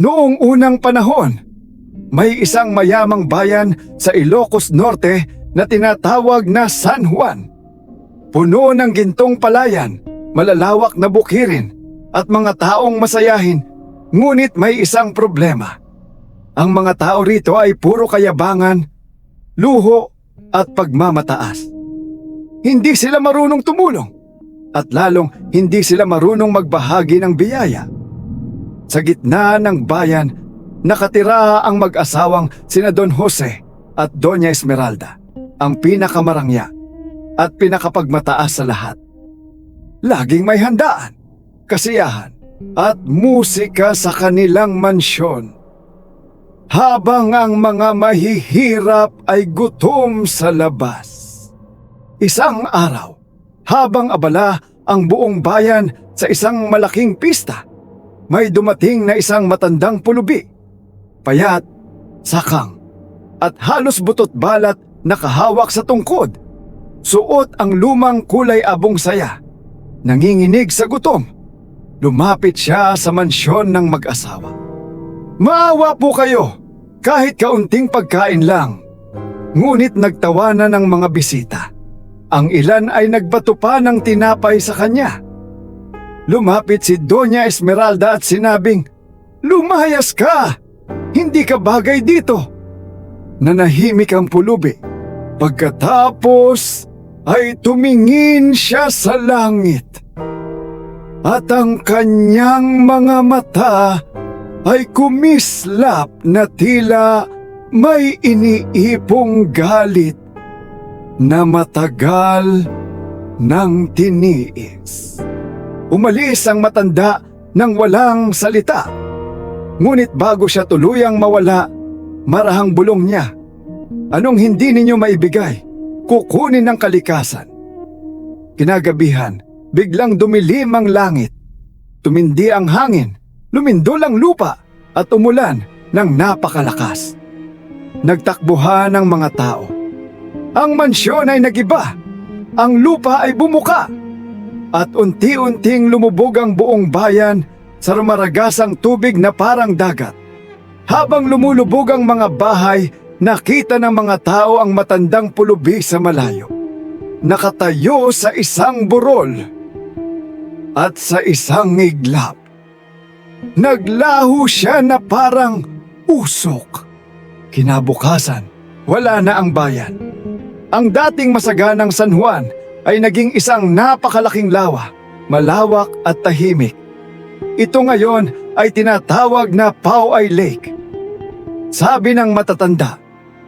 Noong unang panahon, may isang mayamang bayan sa Ilocos Norte na tinatawag na San Juan. Puno ng gintong palayan, malalawak na bukirin at mga taong masayahin, ngunit may isang problema. Ang mga tao rito ay puro kayabangan, luho at pagmamataas. Hindi sila marunong tumulong at lalong hindi sila marunong magbahagi ng biyaya. Sa gitna ng bayan, nakatira ang mag-asawang sina Don Jose at Doña Esmeralda, ang pinakamarangya at pinakapagmataas sa lahat. Laging may handaan, kasiyahan at musika sa kanilang mansyon. Habang ang mga mahihirap ay gutom sa labas. Isang araw, habang abala ang buong bayan sa isang malaking pista, may dumating na isang matandang pulubi. Payat, sakang, at halos butot balat nakahawak sa tungkod. Suot ang lumang kulay abong saya. Nanginginig sa gutom. Lumapit siya sa mansyon ng mag-asawa. Maawa po kayo, kahit kaunting pagkain lang. Ngunit nagtawanan ng mga bisita. Ang ilan ay nagbato pa ng tinapay sa kanya. Lumapit si Doña Esmeralda at sinabing, Lumayas ka! Hindi ka bagay dito! Nanahimik ang pulubi. Pagkatapos ay tumingin siya sa langit. At ang kanyang mga mata ay kumislap na tila may iniipong galit na matagal nang tiniis. Umalis ang matanda nang walang salita. Ngunit bago siya tuluyang mawala, marahang bulong niya. Anong hindi ninyo maibigay? Kukunin ng kalikasan. Kinagabihan, biglang dumilim ang langit. Tumindi ang hangin, lumindol ang lupa at umulan ng napakalakas. Nagtakbuhan ang mga tao. Ang mansyon ay nagiba. Ang lupa ay bumuka. At unti-unting lumubog ang buong bayan sa rumaragasang tubig na parang dagat. Habang lumulubog ang mga bahay, nakita ng mga tao ang matandang pulubi sa malayo. Nakatayo sa isang burol at sa isang iglap. Naglaho siya na parang usok. Kinabukasan, wala na ang bayan. Ang dating masaganang San Juan ay naging isang napakalaking lawa, malawak at tahimik. Ito ngayon ay tinatawag na Pauay Lake. Sabi ng matatanda,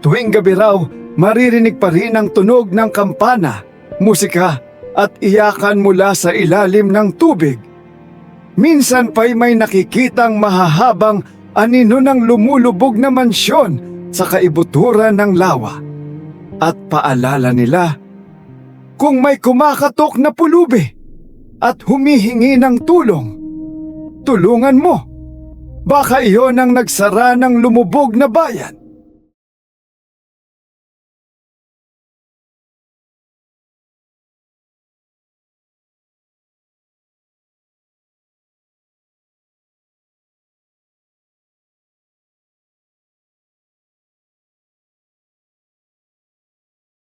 tuwing gabi raw maririnig pa rin ang tunog ng kampana, musika at iyakan mula sa ilalim ng tubig. Minsan pa'y may nakikitang mahahabang anino ng lumulubog na mansyon sa kaibuturan ng lawa. At paalala nila, kung may kumakatok na pulubi at humihingi ng tulong, tulungan mo. Baka iyon ang nagsara ng lumubog na bayan.